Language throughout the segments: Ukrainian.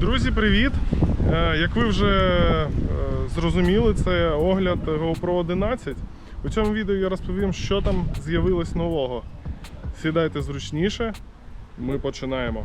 Друзі, привіт! Е, Як ви вже е, зрозуміли, це огляд GoPro 11. У цьому відео я розповім, що там з'явилось нового. Сідайте зручніше, ми починаємо.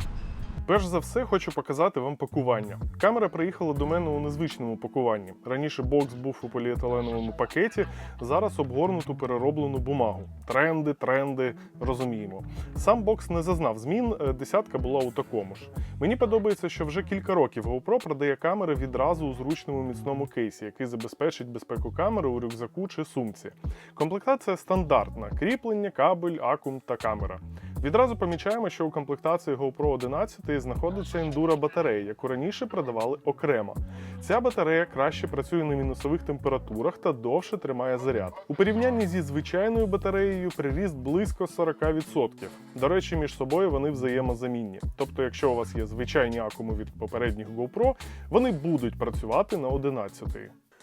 Перш за все, хочу показати вам пакування. Камера приїхала до мене у незвичному пакуванні. Раніше бокс був у поліетиленовому пакеті, зараз обгорнуту перероблену бумагу. Тренди, тренди, розуміємо. Сам бокс не зазнав змін, е, десятка була у такому ж. Мені подобається, що вже кілька років GoPro продає камери відразу у зручному міцному кейсі, який забезпечить безпеку камери у рюкзаку чи сумці. Комплектація стандартна: кріплення, кабель, акум та камера. Відразу помічаємо, що у комплектації GoPro 11 знаходиться ендура батарея, яку раніше продавали окремо. Ця батарея краще працює на мінусових температурах та довше тримає заряд. У порівнянні зі звичайною батареєю приріст близько 40%. До речі, між собою вони взаємозамінні. Тобто, якщо у вас є звичайні акуми від попередніх GoPro, вони будуть працювати на 11.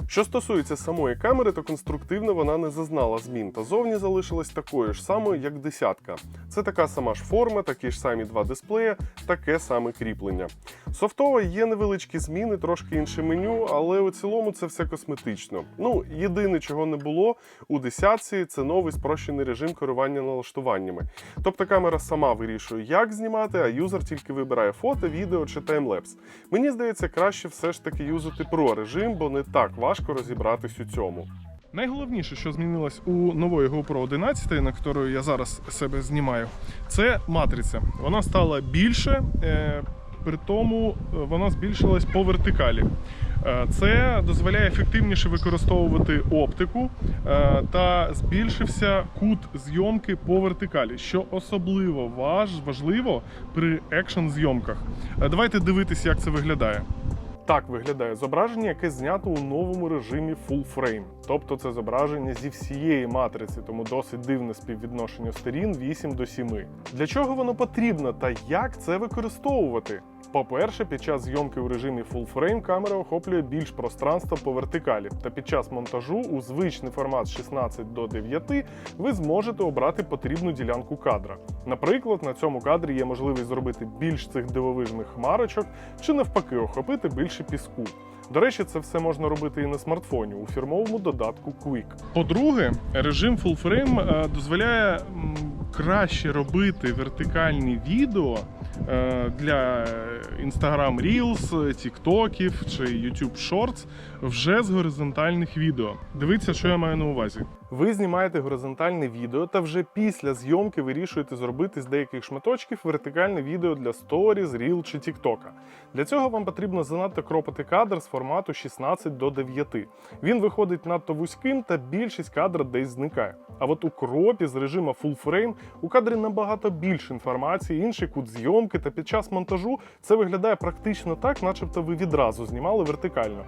Що стосується самої камери, то конструктивно вона не зазнала змін та зовні залишилась такою ж самою, як десятка. Це така сама ж форма, такі ж самі два дисплеї, таке саме кріплення. Софтово є невеличкі зміни, трошки інше меню, але у цілому це все косметично. Ну, єдине, чого не було у десятці, це новий спрощений режим керування налаштуваннями. Тобто камера сама вирішує, як знімати, а юзер тільки вибирає фото, відео чи таймлепс. Мені здається, краще все ж таки юзати про режим, бо не так важко розібратись у цьому. Найголовніше, що змінилось у нової GoPro 11, на якою я зараз себе знімаю, це матриця. Вона стала більше, е, при тому е, вона збільшилась по вертикалі. Е, Це дозволяє ефективніше використовувати оптику та збільшився кут зйомки по вертикалі, що особливо важ, важливо при екшн зйомках. Давайте дивитися, як це виглядає. Так виглядає зображення, яке знято у новому режимі Full Frame. Тобто це зображення зі всієї матриці, тому досить дивне співвідношення сторін 8 до 7. Для чого воно потрібно та як це використовувати? По-перше, під час зйомки у режимі Full Frame камера охоплює більш пространства по вертикалі, та під час монтажу у звичний формат з 16 до 9 ви зможете обрати потрібну ділянку кадра. Наприклад, на цьому кадрі є можливість зробити більш цих дивовижних хмарочок чи навпаки охопити більше піску. До речі, це все можна робити і на смартфоні у фірмовому додатку Quick. По-друге, режим Full Frame е, дозволяє краще робити вертикальні відео для Instagram Reels, Тіктоків чи YouTube Shorts вже з горизонтальних відео. Дивіться, що я маю на увазі. Ви знімаєте горизонтальне відео та вже після зйомки вирішуєте зробити з деяких шматочків вертикальне відео для Stories, Reel чи TikTok. Для цього вам потрібно занадто кропити кадр з формату 16 до 9. Він виходить надто вузьким та більшість кадра десь зникає. А от у кропі з режиму Full Frame у кадрі набагато більше інформації, інший кут зйомки, та під час монтажу це виглядає практично так, начебто ви відразу знімали вертикально.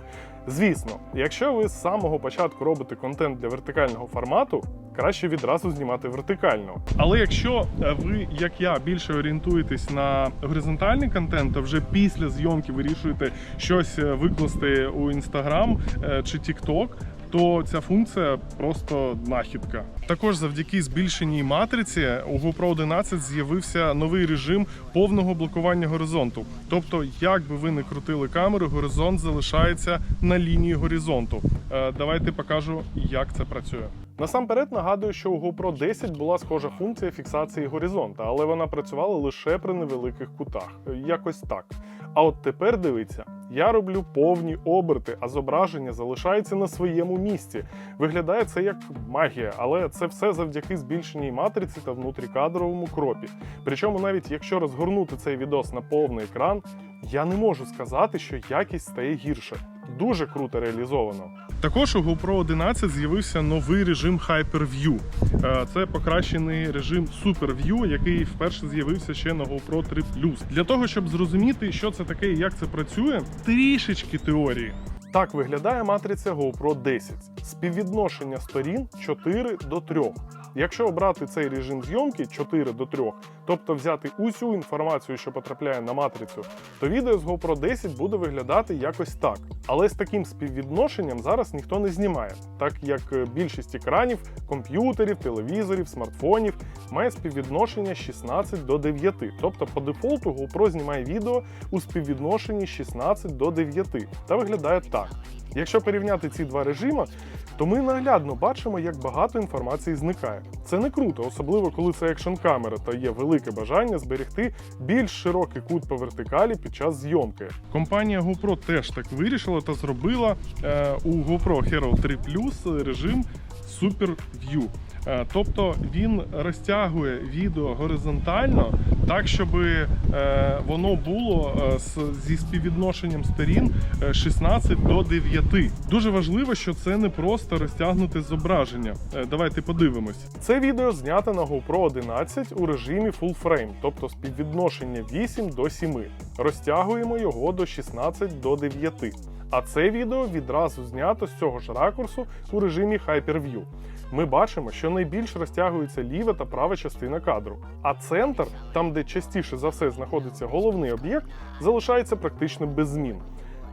Звісно, якщо ви з самого початку робите контент для вертикального формату, краще відразу знімати вертикально. Але якщо е, ви, як я, більше орієнтуєтесь на горизонтальний контент, то вже після зйомки вирішуєте щось е, викласти у Instagram е, чи TikTok, то ця функція просто нахідка. Також завдяки збільшеній матриці у GoPro 11 з'явився новий режим повного блокування горизонту. Тобто, як би ви не крутили камеру, горизонт залишається на лінії горизонту. Е, Давайте покажу, як це працює. Насамперед нагадую, що у GoPro 10 була схожа функція фіксації горизонта, але вона працювала лише при невеликих кутах. Якось так. А от тепер дивіться, я роблю повні оберти, а зображення залишається на своєму місці. Виглядає це як магія, але це все завдяки збільшеній матриці та внутрікадровому кропі. Причому, навіть якщо розгорнути цей відос на повний екран, я не можу сказати, що якість стає гірше. Дуже круто реалізовано. Також у GoPro 11 з'явився новий режим Hyper-View. Е, Це покращений режим Super View, який вперше з'явився ще на GoPro 3 Для того, щоб зрозуміти, що це таке і як це працює, трішечки теорії. Так виглядає матриця GoPro 10. Співвідношення сторін 4 до 3. Якщо обрати цей режим зйомки 4 до 3, тобто взяти усю інформацію, що потрапляє на матрицю, то відео з GoPro 10 буде виглядати якось так. Але з таким співвідношенням зараз ніхто не знімає, так як е, більшість екранів, комп'ютерів, телевізорів, смартфонів має співвідношення 16 до 9. Тобто по дефолту GoPro знімає відео у співвідношенні 16 до 9 та виглядає так. Якщо порівняти ці два режими, то ми наглядно бачимо, як багато інформації зникає. Це не круто, особливо коли це екшн камера та є велике бажання зберегти більш широкий кут по вертикалі під час зйомки. Компанія GoPro теж так вирішила та зробила е, у GoPro Hero 3 Plus режим Super View. Е, Тобто він розтягує відео горизонтально так, щоб е, воно було е, зі співвідношенням сторін е, 16 до 9. Дуже важливо, що це не просто розтягнуте зображення. Давайте подивимось. Це відео знято на GoPro 11 у режимі Full Frame, тобто співвідношення 8 до 7. Розтягуємо його до 16 до 9. А це відео відразу знято з цього ж ракурсу у режимі Hyperview. Ми бачимо, що найбільш розтягується ліва та права частина кадру, а центр, там де частіше за все знаходиться головний об'єкт, залишається практично без змін.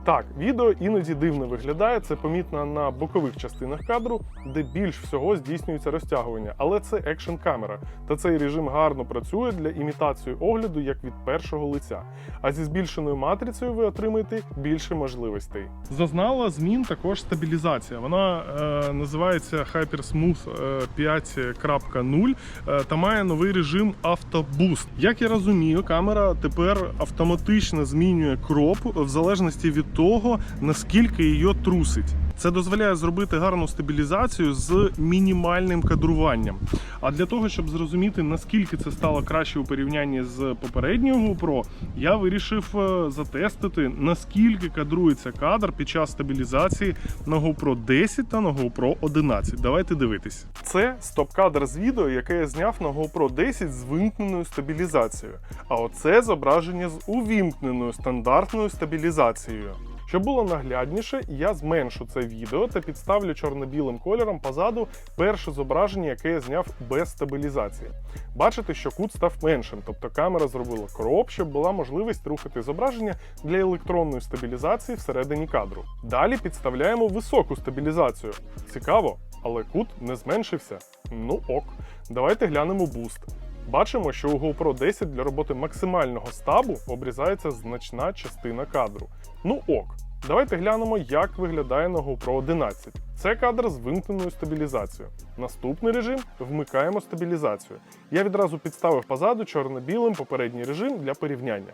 Так, відео іноді дивно виглядає, це помітно на бокових частинах кадру, де більш всього здійснюється розтягування, але це екшн камера, та цей режим гарно працює для імітації огляду як від першого лиця. А зі збільшеною матрицею ви отримаєте більше можливостей. Зазнала змін також стабілізація. Вона е, називається HyperSmooth е, 5.0 е, та має новий режим автобуст. Як я розумію, камера тепер автоматично змінює кроп в залежності від того, наскільки її трусить. Це дозволяє зробити гарну стабілізацію з мінімальним кадруванням. А для того, щоб зрозуміти, наскільки це стало краще у порівнянні з попередньою GoPro, я вирішив е, затестити, наскільки кадрується кадр під час стабілізації на GoPro 10 та на GoPro 11. Давайте дивитись. Це стоп-кадр з відео, яке я зняв на GoPro 10 з вимкненою стабілізацією. А оце зображення з увімкненою стандартною стабілізацією. Щоб було наглядніше, я зменшу це відео та підставлю чорно-білим кольором позаду перше зображення, яке я зняв без стабілізації. Бачите, що кут став меншим, тобто камера зробила кроп, щоб була можливість рухати зображення для електронної стабілізації всередині кадру. Далі підставляємо високу стабілізацію. Цікаво, але кут не зменшився. Ну ок. Давайте глянемо буст. Бачимо, що у GoPro 10 для роботи максимального стабу обрізається значна частина кадру. Ну ок. Давайте глянемо, як виглядає на GoPro 11. Це кадр з вимкненою стабілізацією. Наступний режим вмикаємо стабілізацію. Я відразу підставив позаду чорно-білим попередній режим для порівняння.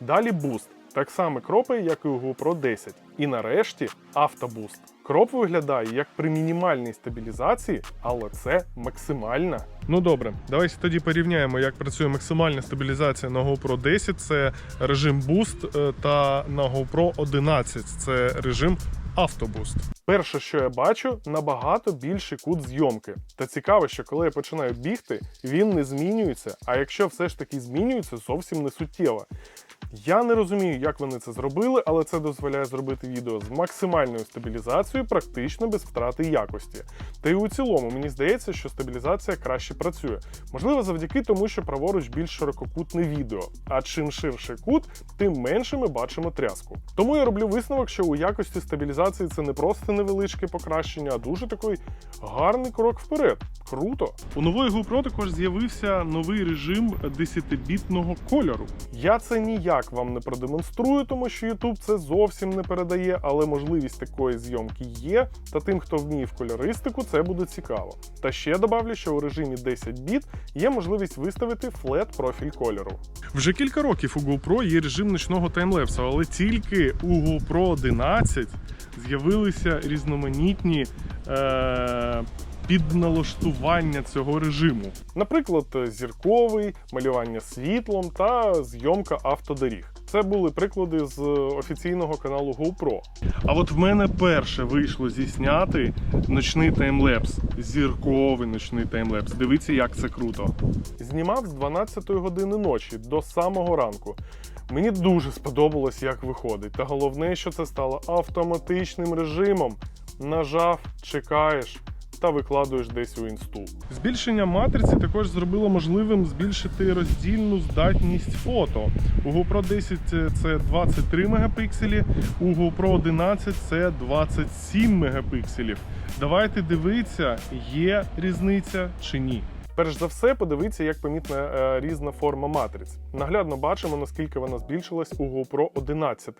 Далі буст. Так само кропає, як і у GoPro 10. І нарешті автобуст. Кроп виглядає як при мінімальній стабілізації, але це максимальна. Ну добре, давайте тоді порівняємо, як працює максимальна стабілізація на GoPro 10. Це режим Boost, е, та на GoPro 11 це режим автобуст. Перше, що я бачу, набагато більший кут зйомки. Та цікаво, що коли я починаю бігти, він не змінюється. А якщо все ж таки змінюється, зовсім не суттєво. Я не розумію, як вони це зробили, але це дозволяє зробити відео з максимальною стабілізацією, практично без втрати якості. Та й у цілому мені здається, що стабілізація краще працює. Можливо, завдяки тому, що праворуч більш ширококутне відео. А чим ширший кут, тим менше ми бачимо тряску. Тому я роблю висновок, що у якості стабілізації це не просто невеличке покращення, а дуже такий гарний крок вперед. Круто! У нової GoPro також з'явився новий режим 10-бітного кольору. Я це ніяк вам не продемонструю, тому що YouTube це зовсім не передає, але можливість такої зйомки є. Та тим, хто вміє в кольористику, це буде цікаво. Та ще добавлю, що у режимі 10 біт є можливість виставити флет профіль кольору. Вже кілька років у GoPro є режим ночного таймлепсу, але тільки у GoPro 11 з'явилися різноманітні. Е- підналаштування цього режиму. Наприклад, зірковий, малювання світлом та зйомка автодоріг. Це були приклади з офіційного каналу GoPro. А от в мене перше вийшло зісняти ночний таймлепс, зірковий ночний таймлепс. Дивіться, як це круто. Знімав з 12-ї години ночі до самого ранку. Мені дуже сподобалось, як виходить. Та головне, що це стало автоматичним режимом. Нажав, чекаєш. Та викладуєш десь у інсту. Збільшення матриці також зробило можливим збільшити роздільну здатність фото. У GoPro 10 це 23 мегапікселі, у GoPro 11 це 27 мегапікселів. Давайте дивитися, є різниця чи ні. Перш за все, подивіться, як помітна е, різна форма матриць. Наглядно бачимо, наскільки вона збільшилась у GoPro 11.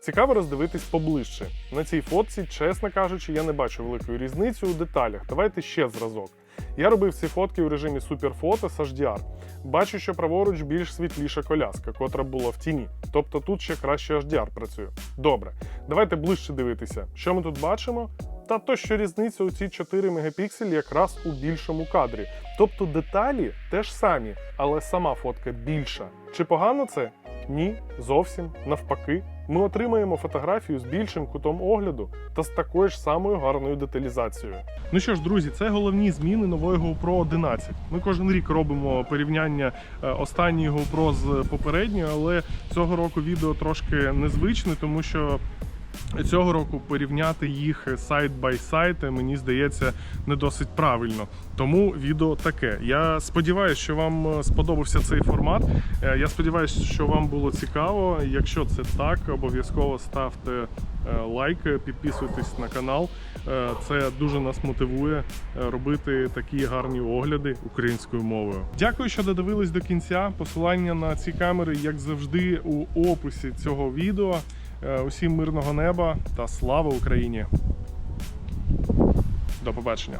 Цікаво роздивитись поближче. На цій фотці, чесно кажучи, я не бачу великої різниці у деталях. Давайте ще зразок. Я робив ці фотки у режимі суперфото з HDR. Бачу, що праворуч більш світліша коляска, котра була в тіні. Тобто тут ще краще HDR працює. Добре, давайте ближче дивитися. Що ми тут бачимо? Та то, що різниця у ці 4 мегапікселі якраз у більшому кадрі. Тобто деталі теж самі, але сама фотка більша. Чи погано це? Ні, зовсім навпаки. Ми отримаємо фотографію з більшим кутом огляду та з такою ж самою гарною деталізацією. Ну що ж, друзі, це головні зміни нової GoPro 11. Ми кожен рік робимо порівняння е, останньої GoPro з попередньою, але цього року відео трошки незвичне, тому що Цього року порівняти їх сайт бай сайт, мені здається, не досить правильно. Тому відео таке. Я сподіваюся, що вам е, сподобався цей формат. Е, Я сподіваюся, що вам було цікаво. Якщо це так, обов'язково ставте е, лайк, підписуйтесь на канал. Це дуже нас мотивує робити такі гарні огляди українською мовою. Дякую, що додивились до кінця. Посилання на ці камери, як завжди, у описі цього відео. Е, Усім мирного неба та слава Україні! До побачення!